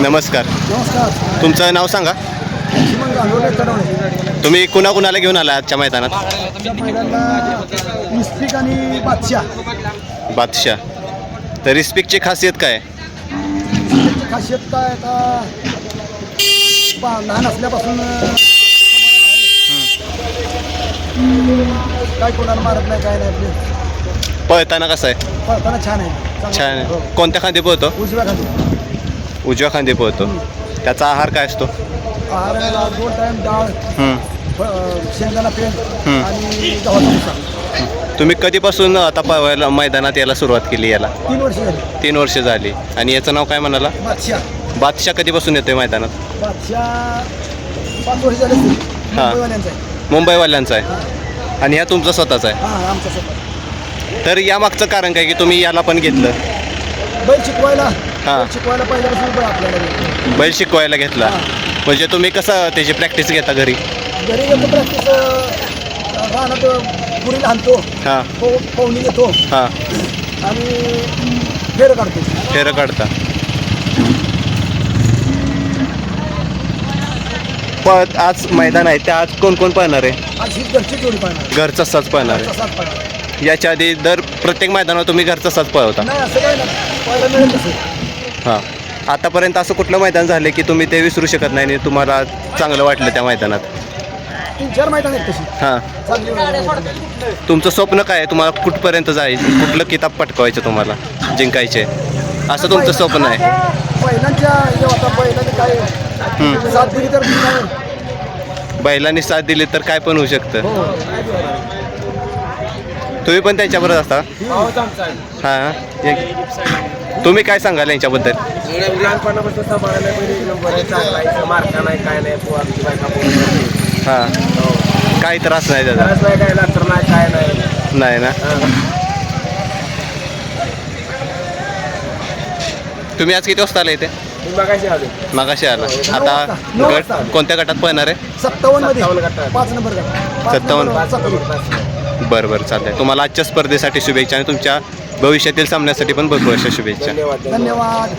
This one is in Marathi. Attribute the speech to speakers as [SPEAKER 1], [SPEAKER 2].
[SPEAKER 1] नमस्कार.
[SPEAKER 2] नमस्कार.
[SPEAKER 1] तुमचं नाव सांगा. तुम्ही कुणाकुणाला घेऊन आला आजच्या मैदानात?
[SPEAKER 2] त्या मैदानाला मिस्टिक आणि बादशाह.
[SPEAKER 1] बादशाह. तर रिस्पिकची खासियत काय?
[SPEAKER 2] त्याची खासियत काय? आता बा लहान असल्यापासून काय कोणाला मारत नाही काय नाही आपले.
[SPEAKER 1] पळताना कसं आहे?
[SPEAKER 2] पळताना छान आहे. चांगलं
[SPEAKER 1] छान
[SPEAKER 2] हो.
[SPEAKER 1] आहे कोणत्या खांदी पळतो?
[SPEAKER 2] उजव्या खाली
[SPEAKER 1] उजव्या खांदी पळतो. त्याचा आहार काय असतो?
[SPEAKER 2] आहाराला दोन टाइम डाळ
[SPEAKER 1] हं.
[SPEAKER 2] फ- शेंगदाणा पेंट
[SPEAKER 1] हम्म.
[SPEAKER 2] आणि गव्हाचा भुसा.
[SPEAKER 1] तुम्ही कधीपासून आता पळवायला मैदानात यायला सुरुवात केली याला?
[SPEAKER 2] तीन वर्ष झाली.
[SPEAKER 1] तीन वर्ष झाली. आणि याचं नाव काय म्हणाला?
[SPEAKER 2] बादशाह.
[SPEAKER 1] बादशाह कधीपासून येतोय मैदानात?
[SPEAKER 2] बादशाह पाच वर्ष झाले असतील.
[SPEAKER 1] हा.
[SPEAKER 2] मुंबईवाल्यांचा आहे.
[SPEAKER 1] मुंबईवाल्यांचा आहे. आणि ह्या तुमचा स्वतःचा आहे?
[SPEAKER 2] हा आमचा स्वतः.
[SPEAKER 1] तर या मागचं कारण काय की तुम्ही याला पण घेतलं?
[SPEAKER 2] बैल शिकवायला
[SPEAKER 1] हा.
[SPEAKER 2] बैल शिकवायला पहिल्यापासून आपल्याला.
[SPEAKER 1] बैल शिकवायला घेतला. म्हणजे तुम्ही कसं त्याची प्रॅक्टिस घेता घरी?
[SPEAKER 2] घरी येतो प्रॅक्टिस राहणार आणतो.
[SPEAKER 1] हां.
[SPEAKER 2] पो- घेतो.
[SPEAKER 1] हां.
[SPEAKER 2] आणि फेर काढतो.
[SPEAKER 1] फेरं काढता. पण आज मैदान आहे ते आज कोण कोण पाहणार आहे?
[SPEAKER 2] आज ही घरची जोडी पाहणार
[SPEAKER 1] घरचा साच पाहणार
[SPEAKER 2] घरचा
[SPEAKER 1] आहे
[SPEAKER 2] साथ पाहणार
[SPEAKER 1] याच्या आधी दर प्रत्येक मैदानावर तुम्ही घरचा साच पळवता.
[SPEAKER 2] नाही असं काय नाही. पाहायला मिळेल तसं
[SPEAKER 1] हां. आतापर्यंत असं कुठलं मैदान झालं की तुम्ही ते विसरू शकत नाही आणि तुम्हाला चांगलं वाटलं त्या मैदानात?
[SPEAKER 2] तीन चार मैदान आहेत तशी.
[SPEAKER 1] हां.
[SPEAKER 2] चांगली.
[SPEAKER 1] तुमचं स्वप्न काय आहे? तुम्हाला कुठपर्यंत जायचं कुठलं किताब पटकवायचं तुम्हाला? जिंकायचे. असं तुमचं स्वप्न आहे.
[SPEAKER 2] बैलांच्या हे होता बैलांनी काय? साथ दिली तर काय
[SPEAKER 1] बैलांनी साथ दिली तर काय पण होऊ शकतं.
[SPEAKER 2] हो.
[SPEAKER 1] तुम्ही पण त्यांच्याबरोबर असता? हां एक- तुम्ही काय सांगाल यांच्याबद्दल?
[SPEAKER 3] लहानपणापासून सांभाळायला नाही काय नाही पोहा
[SPEAKER 1] हां. काही त्रास नाही त्याचा?
[SPEAKER 3] त्रास नाही काय नंतर नाही काय नाही.
[SPEAKER 1] नाही ना? तुम्ही आज किती वाजता आले इथे?
[SPEAKER 3] मी मगाशी आलो.
[SPEAKER 1] मागाशी आला.
[SPEAKER 2] नऊ
[SPEAKER 1] आता गट. कोणत्या गटात पळणार आहे?
[SPEAKER 2] सत्तावन्न
[SPEAKER 3] सत्तावन्न
[SPEAKER 1] बरं बरं चालतं आहे तुम्हाला आजच्या स्पर्धेसाठी शुभेच्छा आणि तुमच्या भविष्यातील सामन्यासाठी पण भरपूर अशा शुभेच्छा.
[SPEAKER 2] धन्यवाद.